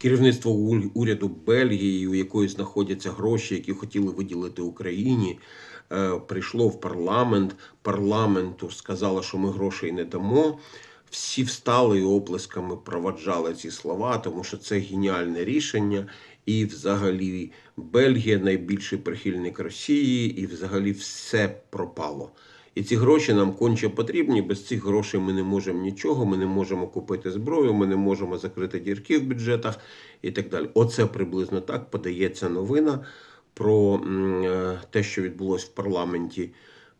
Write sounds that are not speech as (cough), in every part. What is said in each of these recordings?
керівництво уряду Бельгії, у якої знаходяться гроші, які хотіли виділити Україні, е, прийшло в парламент. Парламенту сказало, що ми грошей не дамо. Всі встали і оплесками проваджали ці слова, тому що це геніальне рішення. І взагалі Бельгія найбільший прихильник Росії, і взагалі все пропало. І ці гроші нам конче потрібні. Без цих грошей ми не можемо нічого, ми не можемо купити зброю, ми не можемо закрити дірки в бюджетах і так далі. Оце приблизно так подається новина про е, те, що відбулося в парламенті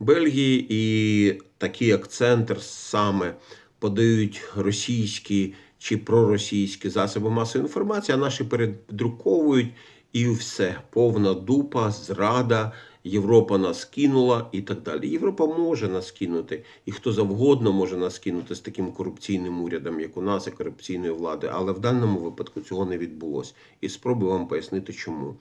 Бельгії, і такий як центр саме подають російські чи проросійські засоби масової інформації, а наші передруковують і все. Повна дупа, зрада. Європа нас кинула і так далі. Європа може нас кинути, і хто завгодно може нас кинути з таким корупційним урядом, як у нас, і корупційної влади. Але в даному випадку цього не відбулося. І спробую вам пояснити, чому.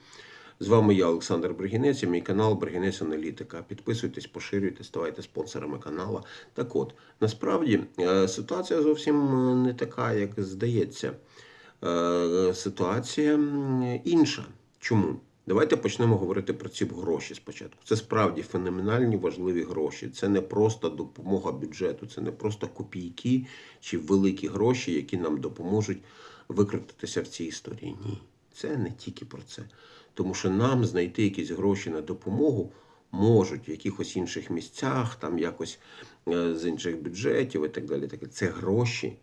З вами я, Олександр Бригінець, і мій канал Бригінець Аналітика. Підписуйтесь, поширюйте, ставайте спонсорами каналу. Так от, насправді е, ситуація зовсім е, не така, як здається. Е, Ситуація інша. Чому? Давайте почнемо говорити про ці гроші спочатку. Це справді феноменальні важливі гроші. Це не просто допомога бюджету, це не просто копійки чи великі гроші, які нам допоможуть викрутитися в цій історії. Ні, це не тільки про це. Тому що нам знайти якісь гроші на допомогу можуть в якихось інших місцях, там якось е, з інших бюджетів і так далі. Це гроші,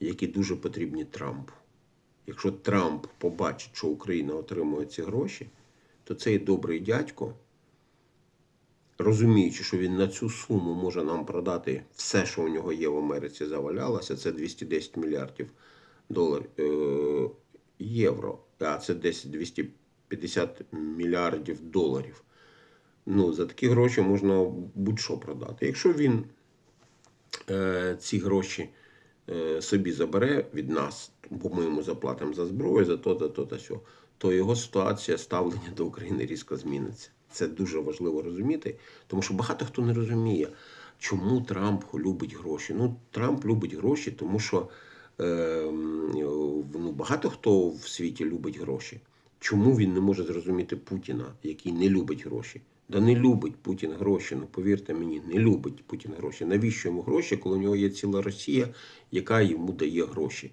які дуже потрібні Трампу. Якщо Трамп побачить, що Україна отримує ці гроші, то цей добрий дядько, розуміючи, що він на цю суму може нам продати все, що у нього є в Америці, завалялося, це 210 мільярдів доларів е, євро, а це десь 250 мільярдів доларів. Ну, за такі гроші можна будь-що продати. Якщо він е, ці гроші собі забере від нас, бо ми йому заплатимо за зброю, за то, за то, та сьо, то його ситуація ставлення до України різко зміниться. Це дуже важливо розуміти, тому що багато хто не розуміє, чому Трамп любить гроші. Ну, Трамп любить гроші, тому що е, ну, багато хто в світі любить гроші. Чому він не може зрозуміти Путіна, який не любить гроші? Да не любить Путін гроші. Ну повірте мені, не любить Путін гроші. Навіщо йому гроші, коли у нього є ціла Росія, яка йому дає гроші?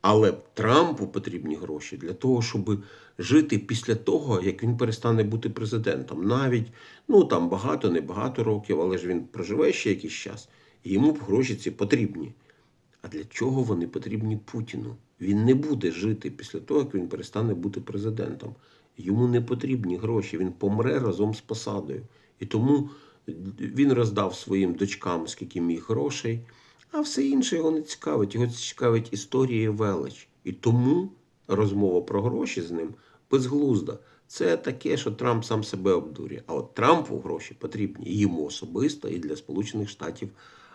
Але Трампу потрібні гроші для того, щоб жити після того, як він перестане бути президентом. Навіть ну там багато, не багато років, але ж він проживе ще якийсь час. І йому гроші ці потрібні. А для чого вони потрібні Путіну? Він не буде жити після того, як він перестане бути президентом. Йому не потрібні гроші, він помре разом з посадою. І тому він роздав своїм дочкам скільки міг грошей, а все інше його не цікавить. Його цікавить історія велич. І тому розмова про гроші з ним безглузда. Це таке, що Трамп сам себе обдурює. А от Трампу гроші потрібні і йому особисто, і для Сполучених Штатів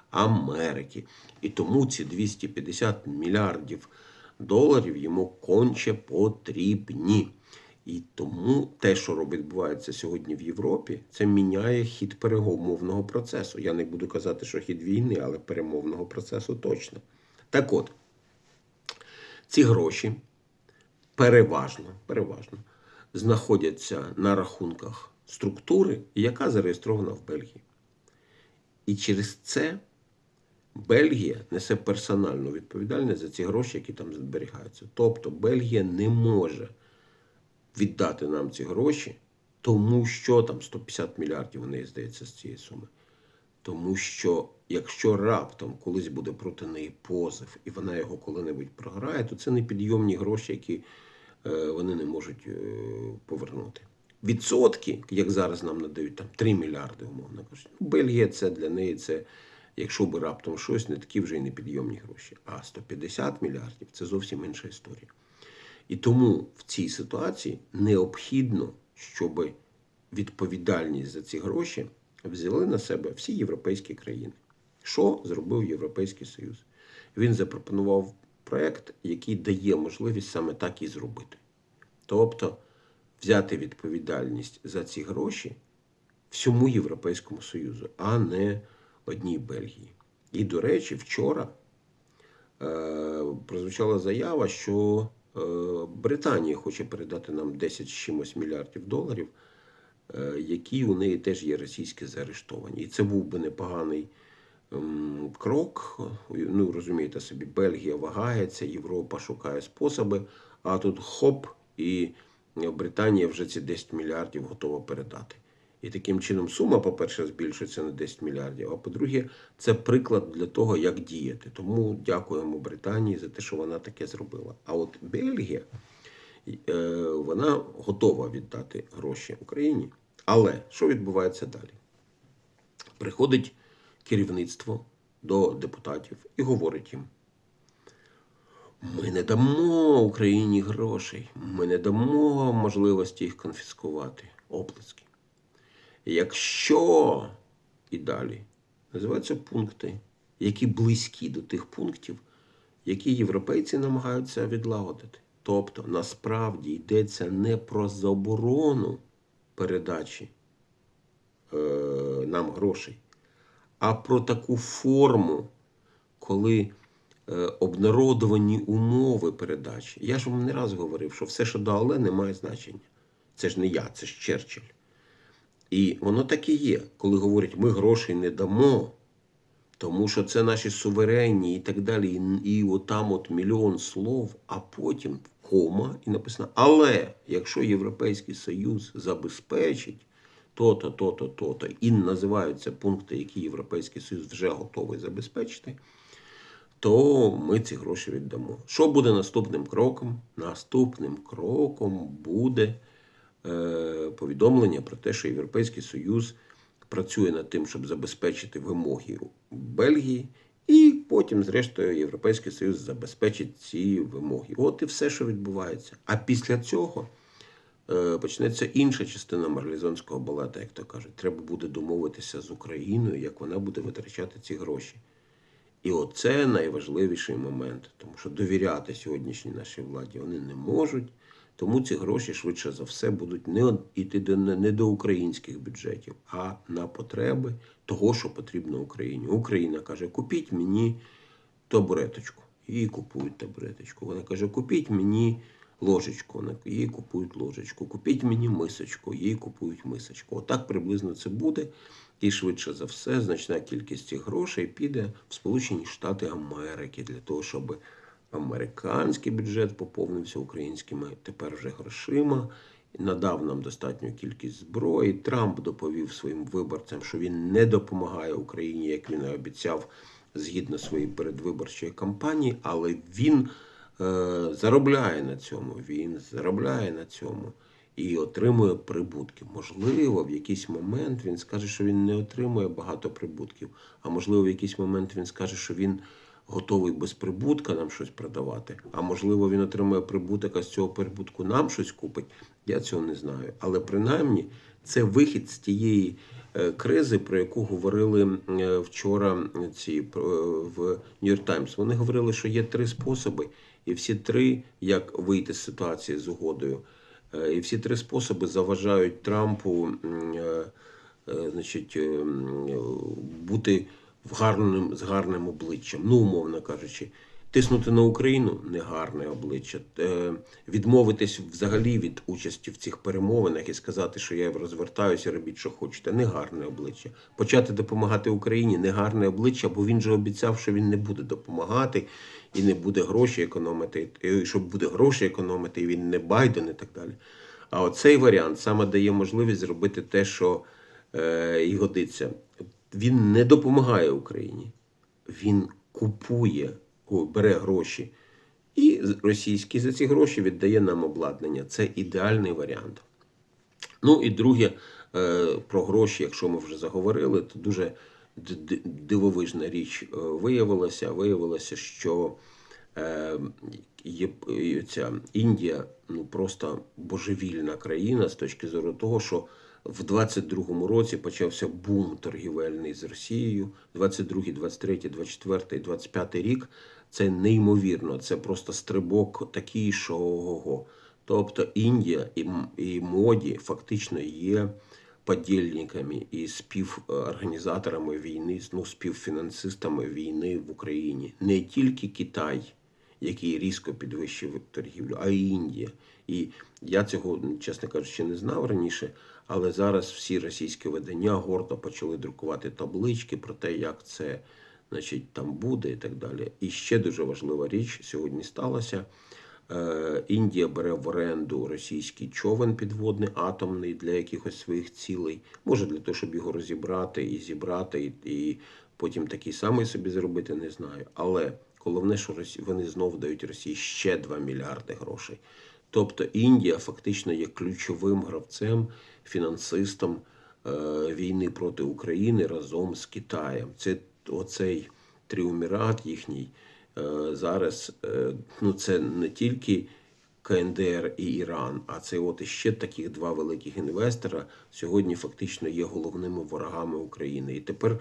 Америки. І тому ці 250 мільярдів доларів йому конче потрібні. І тому те, що робить- відбувається сьогодні в Європі, це міняє хід перемовного процесу. Я не буду казати, що хід війни, але перемовного процесу точно. Так от, ці гроші переважно, переважно знаходяться на рахунках структури, яка зареєстрована в Бельгії. І через це Бельгія несе персональну відповідальність за ці гроші, які там зберігаються. Тобто Бельгія не може віддати нам ці гроші, тому що там 150 мільярдів неї здається з цієї суми. Тому що якщо раптом колись буде проти неї позов, і вона його коли-небудь програє, то це непідйомні гроші, які е, вони не можуть е, повернути. Відсотки, як зараз нам надають, там 3 мільярди, умовно кажучи. Ну, Бельгія це для неї це, якщо би раптом щось, не такі вже й непідйомні гроші. А 150 мільярдів це зовсім інша історія. І тому в цій ситуації необхідно, щоб відповідальність за ці гроші взяли на себе всі європейські країни. Що зробив Європейський Союз? Він запропонував проект, який дає можливість саме так і зробити. Тобто взяти відповідальність за ці гроші всьому Європейському Союзу, а не одній Бельгії. І, до речі, вчора е, прозвучала заява, що Британія хоче передати нам 10 з чимось мільярдів доларів, е, які у неї теж є російські заарештовані. І це був би непоганий ем, крок. Ну, розумієте собі, Бельгія вагається, Європа шукає способи, а тут хоп, і Британія вже ці 10 мільярдів готова передати. І таким чином сума, по-перше, збільшується на 10 мільярдів. А по-друге, це приклад для того, як діяти. Тому дякуємо Британії за те, що вона таке зробила. А от Бельгія, е, вона готова віддати гроші Україні. Але що відбувається далі? Приходить керівництво до депутатів і говорить їм: ми не дамо Україні грошей, ми не дамо можливості їх конфіскувати. Оплески. Якщо і далі називаються пункти, які близькі до тих пунктів, які європейці намагаються відлагодити. Тобто насправді йдеться не про заборону передачі е, нам грошей, а про таку форму, коли е, обнародовані умови передачі. Я ж вам не раз говорив, що все, що до але, не має значення. Це ж не я, це ж Черчилль. І воно так і є, коли говорять, ми грошей не дамо, тому що це наші суверенні і так далі. І, і отам от мільйон слов, а потім кома і написано, але якщо Європейський Союз забезпечить то-то, то-то, то-то, і називаються пункти, які Європейський Союз вже готовий забезпечити, то ми ці гроші віддамо. Що буде наступним кроком? Наступним кроком буде повідомлення про те, що Європейський Союз працює над тим, щоб забезпечити вимоги Бельгії, і потім, зрештою, Європейський Союз забезпечить ці вимоги. От і все, що відбувається. А після цього е, почнеться інша частина марлізонського балета, як то кажуть. Треба буде домовитися з Україною, як вона буде витрачати ці гроші. І оце найважливіший момент, тому що довіряти сьогоднішній нашій владі вони не можуть. Тому ці гроші швидше за все будуть не йти не до українських бюджетів, а на потреби того, що потрібно Україні. Україна каже: купіть мені табуреточку. Їй купують табуреточку. Вона каже, купіть мені ложечку. Їй купують ложечку. Купіть мені мисочку, їй купують мисочку. Отак приблизно це буде. І швидше за все, значна кількість цих грошей піде в Сполучені Штати Америки для того, щоб американський бюджет поповнився українськими тепер вже грошима. Надав нам достатню кількість зброї. Трамп доповів своїм виборцям, що він не допомагає Україні, як він і обіцяв, згідно своєї передвиборчої кампанії, але він е, заробляє на цьому. Він заробляє на цьому і отримує прибутки. Можливо, в якийсь момент він скаже, що він не отримує багато прибутків, а можливо, в якийсь момент він скаже, що він готовий без прибутка нам щось продавати. А можливо, він отримує прибуток, а з цього прибутку нам щось купить. Я цього не знаю. Але принаймні це вихід з тієї е, кризи, про яку говорили е, вчора ці е, в York Times. Вони говорили, що є три способи, і всі три, як вийти з ситуації з угодою. І всі три способи заважають Трампу значить, бути в гарним, з гарним обличчям, ну, умовно кажучи, тиснути на Україну негарне обличчя, е, відмовитись взагалі від участі в цих перемовинах і сказати, що я розвертаюся, робіть, що хочете, негарне обличчя. Почати допомагати Україні негарне обличчя, бо він же обіцяв, що він не буде допомагати і не буде гроші економити, і щоб буде гроші економити, і він не Байден і так далі. А оцей варіант саме дає можливість зробити те, що е, і годиться він не допомагає Україні, він купує, о, бере гроші. І російські за ці гроші віддає нам обладнання. Це ідеальний варіант. Ну і друге, е, про гроші, якщо ми вже заговорили, то дуже дивовижна річ е, виявилася. Виявилося, що е, ця Індія ну просто божевільна країна з точки зору того, що в 22-му році почався бум торгівельний з Росією. 22-й, 23-й, 24-й, 25-й рік це неймовірно. Це просто стрибок такий, що ого. Тобто Індія і і моді фактично є подільниками і співорганізаторами війни, ну співфінансистами війни в Україні. Не тільки Китай який різко підвищив торгівлю, а й Індія. І я цього, чесно кажучи, не знав раніше, але зараз всі російські видання гордо почали друкувати таблички про те, як це значить, там буде і так далі. І ще дуже важлива річ сьогодні сталася. Е, Індія бере в оренду російський човен підводний атомний для якихось своїх цілей. Може для того, щоб його розібрати і зібрати, і, і потім такий самий собі зробити, не знаю. Але головне, що вони знов дають Росії ще 2 мільярди грошей. Тобто Індія фактично є ключовим гравцем, фінансистом е, війни проти України разом з Китаєм. Це оцей тріумірат їхній е, зараз. Е, ну це не тільки КНДР і Іран, а це от іще таких два великих інвестора сьогодні фактично є головними ворогами України. І тепер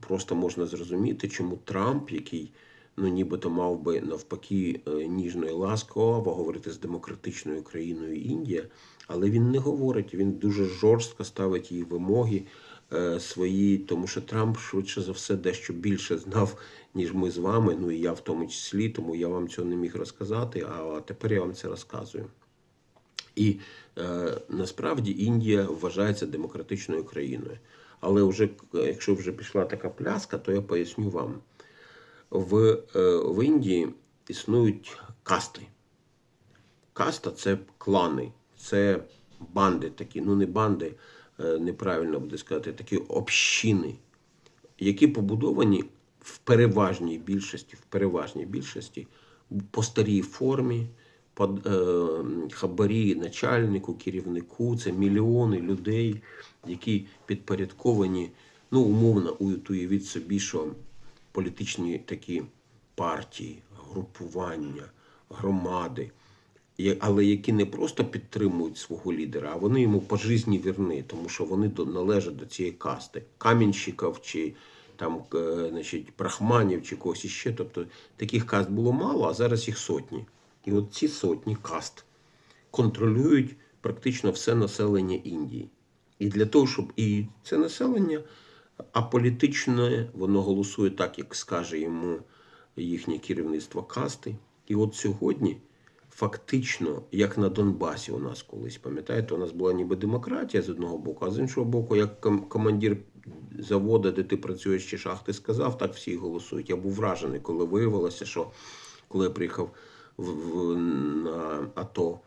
просто можна зрозуміти, чому Трамп, який ну нібито мав би навпаки е, ніжно і ласково говорити з демократичною країною Індія, але він не говорить. Він дуже жорстко ставить її вимоги е, свої, тому що Трамп швидше за все дещо більше знав, ніж ми з вами. Ну і я в тому числі, тому я вам цього не міг розказати. А тепер я вам це розказую. І е, насправді Індія вважається демократичною країною. Але вже якщо вже пішла така пляска, то я поясню вам. В, е, в Індії існують касти. Каста це клани, це банди такі, ну не банди, е, неправильно буде сказати, такі общини, які побудовані в переважній більшості, в переважній більшості по старій формі, е, хабарі начальнику, керівнику, це мільйони людей, які підпорядковані, ну, умовно, уявіть собі, що політичні такі партії, групування, громади, але які не просто підтримують свого лідера, а вони йому по житті вірні, тому що вони належать до цієї касти камінщиків чи там, е, значить, брахманів чи когось іще. Тобто таких каст було мало, а зараз їх сотні. І от ці сотні каст контролюють практично все населення Індії. І для того, щоб і це населення аполітичне, воно голосує так, як скаже йому їхнє керівництво касти. І от сьогодні, фактично, як на Донбасі у нас колись, пам'ятаєте, у нас була ніби демократія з одного боку, а з іншого боку, як ком- командир заводу, де ти працюєш чи шахти, сказав, так всі голосують. Я був вражений, коли виявилося, що коли я приїхав в, в, на АТО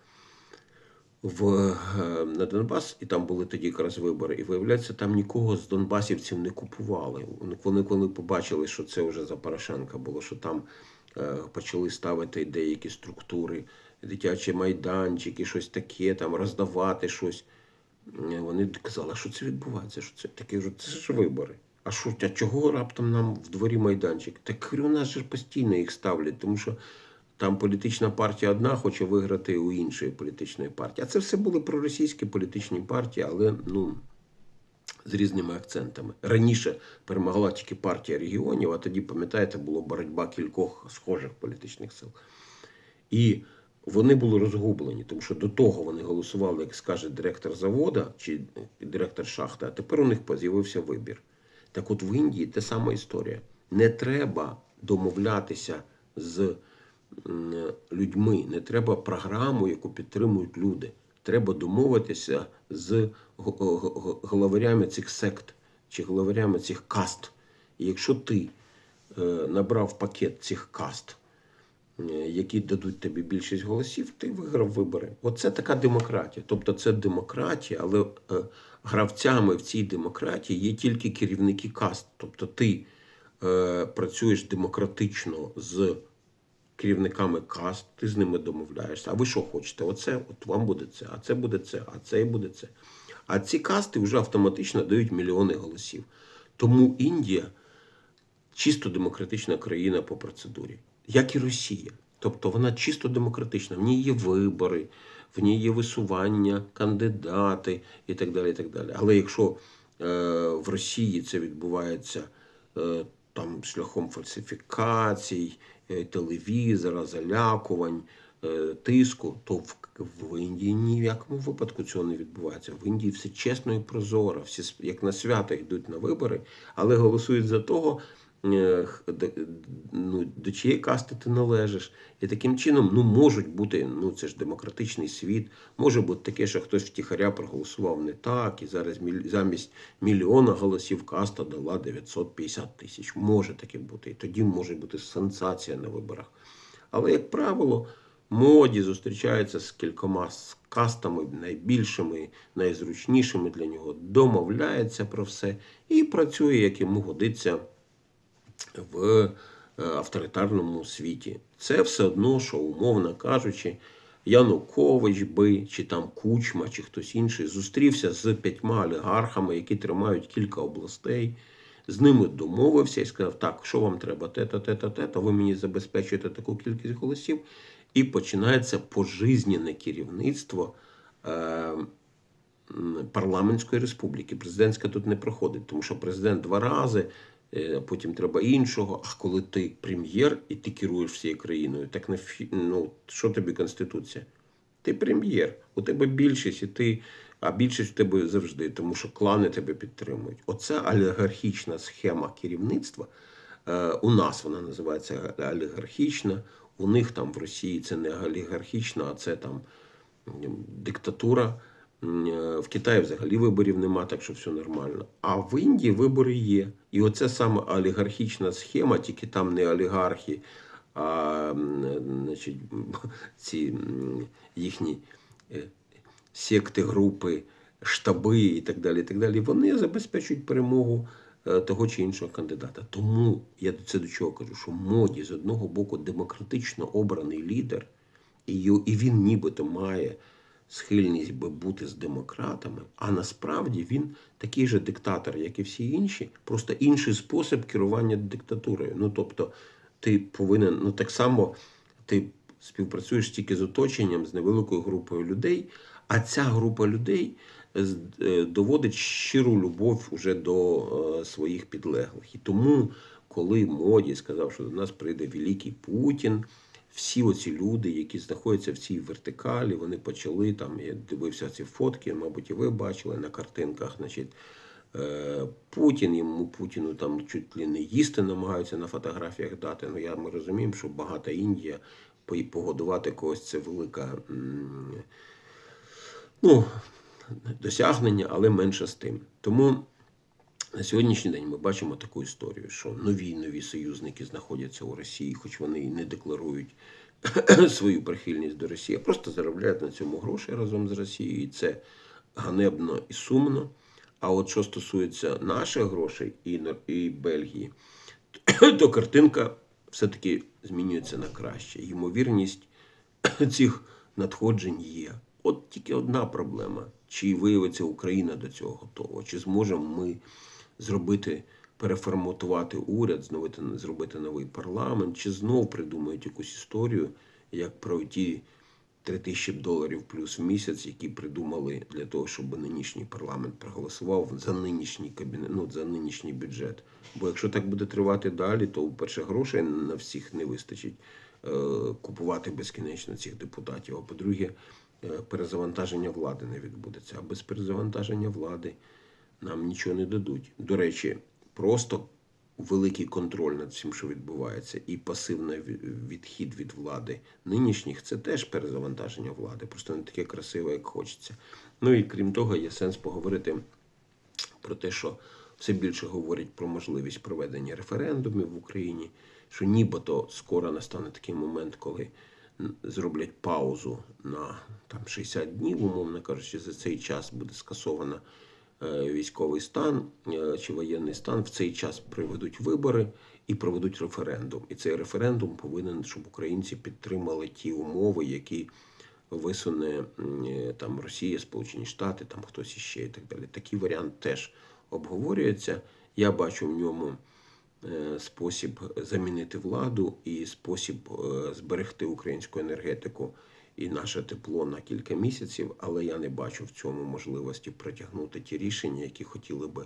в, е, на Донбас, і там були тоді якраз вибори. І виявляється, там нікого з донбасівців не купували. Вони коли, побачили, що це вже за Порошенка було, що там е, почали ставити деякі структури, дитячі майданчики, щось таке, там роздавати щось. Вони казали, що це відбувається? Що це таке це ж вибори. А що а чого раптом нам в дворі майданчик? Так у нас же постійно їх ставлять, тому що там політична партія одна хоче виграти у іншої політичної партії. А це все були проросійські політичні партії, але ну, з різними акцентами. Раніше перемогла тільки партія регіонів, а тоді, пам'ятаєте, була боротьба кількох схожих політичних сил. І вони були розгублені, тому що до того вони голосували, як скаже директор завода чи директор шахти, а тепер у них з'явився вибір. Так от в Індії та сама історія. Не треба домовлятися з людьми, не треба програму, яку підтримують люди. Треба домовитися з главарями цих сект чи главарями цих каст. І якщо ти е, набрав пакет цих каст, е, які дадуть тобі більшість голосів, ти виграв вибори. Оце така демократія. Тобто це демократія, але е, гравцями в цій демократії є тільки керівники каст. Тобто ти працюєш демократично з керівниками каст, ти з ними домовляєшся. А ви що хочете? Оце, от вам буде це, а це буде це, а це і буде це. А ці касти вже автоматично дають мільйони голосів. Тому Індія чисто демократична країна по процедурі, як і Росія. Тобто вона чисто демократична. В ній є вибори, в ній є висування, кандидати і так далі. І так далі. Але якщо е, в Росії це відбувається е, там шляхом фальсифікацій, телевізора, залякувань, е, тиску, то в, Індії ні в якому випадку цього не відбувається. В Індії все чесно і прозоро, всі як на свято йдуть на вибори, але голосують за того, е, ну, до чиєї касти ти належиш. І таким чином ну, можуть бути, ну це ж демократичний світ, може бути таке, що хтось втіхаря проголосував не так, і зараз замість мільйона голосів каста дала 950 тисяч. Може таке бути. І тоді може бути сенсація на виборах. Але, як правило, моді зустрічається з кількома кастами найбільшими, найзручнішими для нього, домовляється про все і працює, як йому годиться в е, авторитарному світі. Це все одно, що, умовно кажучи, Янукович би, чи там Кучма, чи хтось інший зустрівся з п'ятьма олігархами, які тримають кілька областей. З ними домовився і сказав: так, що вам треба, те-то, те-то, те-то, ви мені забезпечуєте таку кількість голосів. І починається пожизненне керівництво е, парламентської республіки. Президентська тут не проходить, тому що президент два рази, потім треба іншого. А коли ти прем'єр і ти керуєш всією країною, так не ну, що тобі конституція? Ти прем'єр, у тебе більшість, і ти, а більшість у тебе завжди, тому що клани тебе підтримують. Оця олігархічна схема керівництва. е, У нас вона називається олігархічна. У них там в Росії це не олігархічна, а це там диктатура. Е, В Китаї взагалі виборів нема, так що все нормально. А в Індії вибори є. І оце саме олігархічна схема, тільки там не олігархи, а значить, (laughs) ці їхні е, секти, групи, штаби і так далі. І так далі. Вони забезпечують перемогу е, того чи іншого кандидата. Тому я це до чого кажу, що моді з одного боку демократично обраний лідер, і він нібито має схильність би бути з демократами, а насправді він такий же диктатор, як і всі інші, просто інший спосіб керування диктатурою. Ну тобто, ти повинен, ну так само ти співпрацюєш тільки з оточенням, з невеликою групою людей, а ця група людей е, доводить щиру любов уже до е, своїх підлеглих. І тому, коли Моді сказав, що до нас прийде великий Путін, всі оці люди, які знаходяться в цій вертикалі, вони почали там. Я дивився ці фотки, мабуть, і ви бачили на картинках. Значить, е, Путін йому Путіну там чуть ли не їсти намагаються на фотографіях дати. Ну я ми розуміємо, що багата Індія погодувати когось це велика. Ну, досягнення, але менше з тим. Тому на сьогоднішній день ми бачимо таку історію, що нові нові союзники знаходяться у Росії, хоч вони і не декларують (clears throat) свою прихильність до Росії, а просто заробляють на цьому гроші разом з Росією. І це ганебно і сумно. А от що стосується наших грошей і, і Бельгії, (clears throat) то картинка все-таки змінюється на краще. Ймовірність (clears throat) цих надходжень є. От тільки одна проблема: чи виявиться Україна до цього готова, чи зможемо ми зробити, переформатувати уряд, зновити, зробити новий парламент, чи знов придумають якусь історію, як про ті 3 тисячі доларів плюс в місяць, які придумали для того, щоб нинішній парламент проголосував за нинішній кабінет, ну, за нинішній бюджет. Бо якщо так буде тривати далі, то перше грошей на всіх не вистачить е, купувати безкінечно цих депутатів. А по-друге, е, перезавантаження влади не відбудеться. А без перезавантаження влади нам нічого не дадуть. До речі, просто великий контроль над всім, що відбувається, і пасивний відхід від влади нинішніх це теж перезавантаження влади, просто не таке красиве, як хочеться. Ну і крім того, є сенс поговорити про те, що все більше говорять про можливість проведення референдумів в Україні, що нібито скоро настане такий момент, коли зроблять паузу на там 60 днів, умовно кажучи, за цей час буде скасовано е, військовий стан е, чи воєнний стан. В цей час проведуть вибори і проведуть референдум. І цей референдум повинен, щоб українці підтримали ті умови, які висуне е, там Росія, Сполучені Штати, там хтось іще і так далі. Такий варіант теж обговорюється. Я бачу в ньому е, спосіб замінити владу і спосіб е, зберегти українську енергетику і наше тепло на кілька місяців, але я не бачу в цьому можливості протягнути ті рішення, які хотіли би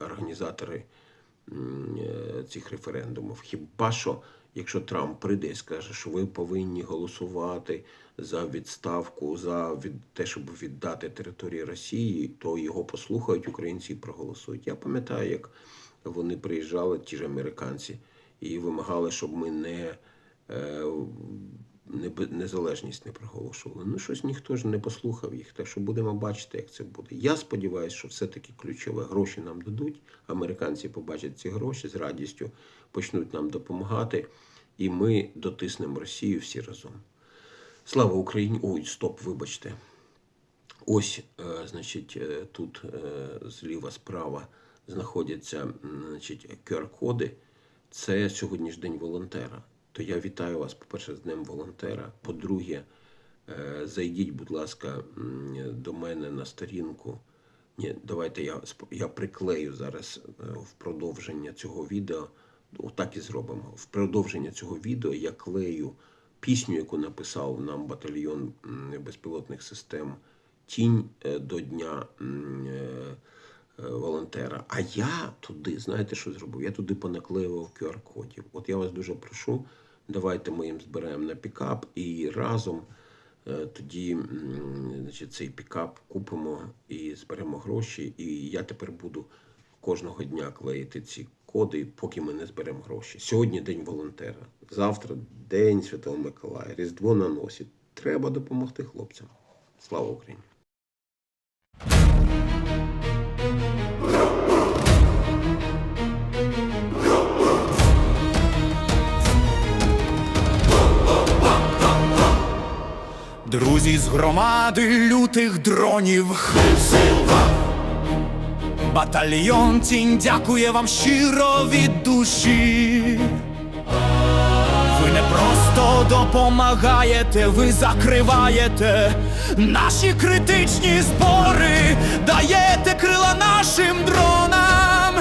організатори е, цих референдумів. Хіба що, якщо Трамп прийде і скаже, що ви повинні голосувати за відставку, за від те, щоб віддати території Росії, то його послухають українці і проголосують. Я пам'ятаю, як вони приїжджали, ті ж американці, і вимагали, щоб ми не, е, незалежність не проголошували. Ну, щось ніхто ж не послухав їх. Так що будемо бачити, як це буде. Я сподіваюся, що все-таки ключове гроші нам дадуть. Американці побачать ці гроші з радістю, почнуть нам допомагати, і ми дотиснемо Росію всі разом. Слава Україні! Ой, стоп, вибачте. Ось, е, значить, е, тут е, зліва справа знаходяться значить, QR-коди. Це сьогодні ж день волонтера. То я вітаю вас, по-перше, з Днем волонтера. По-друге, е, зайдіть, будь ласка, до мене на сторінку. Ні, давайте я, я приклею зараз е, в продовження цього відео. Отак і зробимо. В продовження цього відео я клею пісню, яку написав нам батальйон безпілотних систем Тінь е, до Дня волонтера. А я туди, знаєте, що зробив? Я туди понаклеював QR-кодів. От я вас дуже прошу, давайте ми їм зберемо на пікап і разом е, тоді значить, цей пікап купимо і зберемо гроші. І я тепер буду кожного дня клеїти ці коди, поки ми не зберемо гроші. Сьогодні день волонтера, завтра день Святого Миколая, Різдво на носі. Треба допомогти хлопцям. Слава Україні! Друзі з громади лютих дронів. Батальйон тінь дякує вам щиро від душі. Ви не просто допомагаєте, ви закриваєте наші критичні збори, даєте крила нашим дронам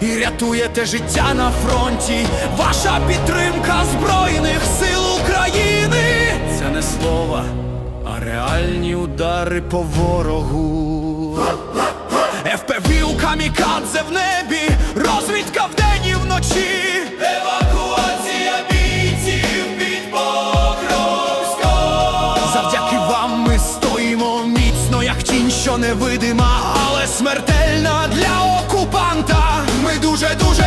і рятуєте життя на фронті. Ваша підтримка Збройних сил України. Не слова, а реальні удари по ворогу. ФПВ у камікадзе в небі, розвідка вдень і вночі. Евакуація бійців під Покровськом. Завдяки вам ми стоїмо міцно, як тінь, що невидима, але смертельна для окупанта. Ми дуже, дуже,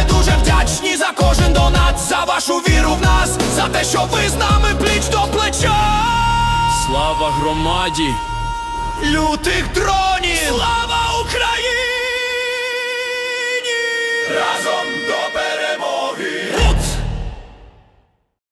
кожен донат, за вашу віру в нас, за те, що ви з нами пліч до плеча. Слава громаді! лютих дронів! Слава